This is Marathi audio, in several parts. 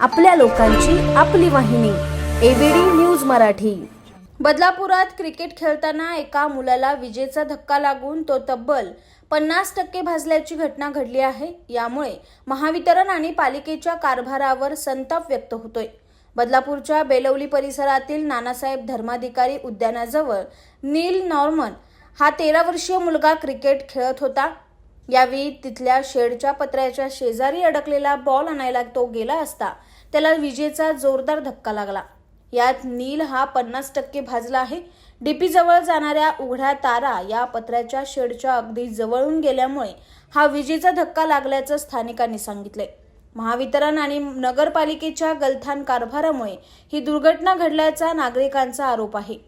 आपल्या लोकांची आपली वाहिनी एबीडी न्यूज मराठी. बदलापुरात क्रिकेट खेळताना एका मुलाला विजेचा धक्का लागून तो तब्बल पन्नास टक्के भाजल्याची घटना घडली आहे. यामुळे महावितरण आणि पालिकेच्या कारभारावर संताप व्यक्त होतोय. बदलापूरच्या बेलवली परिसरातील नानासाहेब धर्माधिकारी उद्यानाजवळ नील नॉर्मन हा तेरा वर्षीय मुलगा क्रिकेट खेळत होता. यावेळी तिथल्या शेडच्या पत्र्याच्या शेजारी अडकलेला बॉल आणायला तो गेला असता त्याला विजेचा जोरदार धक्का लागला. यात नील हा पन्नास टक्के भाजला आहे. डीपी जवळ जाणाऱ्या उघड्या तारा या पत्र्याच्या शेडच्या अगदी जवळून गेल्यामुळे हा विजेचा धक्का लागल्याचं स्थानिकांनी सांगितले. महावितरण आणि नगरपालिकेच्या गलथान कारभारामुळे ही दुर्घटना घडल्याचा नागरिकांचा आरोप आहे.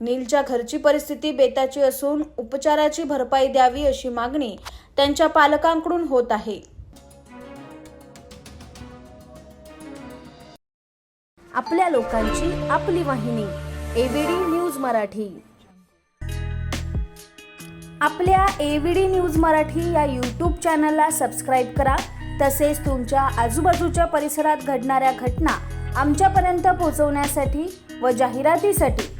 नीलच्या घरची परिस्थिती बेताची असून उपचाराची भरपाई द्यावी अशी मागणी त्यांच्या पालकांकडून होत आहे. आपल्या लोकांची आपली वाहिनी एबीडी न्यूज मराठी. आपल्या एबीडी न्यूज मराठी या यूट्यूब चॅनलला सबस्क्राईब करा. तसेच तुमच्या आजूबाजूच्या परिसरात घडणाऱ्या घटना आमच्यापर्यंत पोहोचवण्यासाठी व जाहिरातीसाठी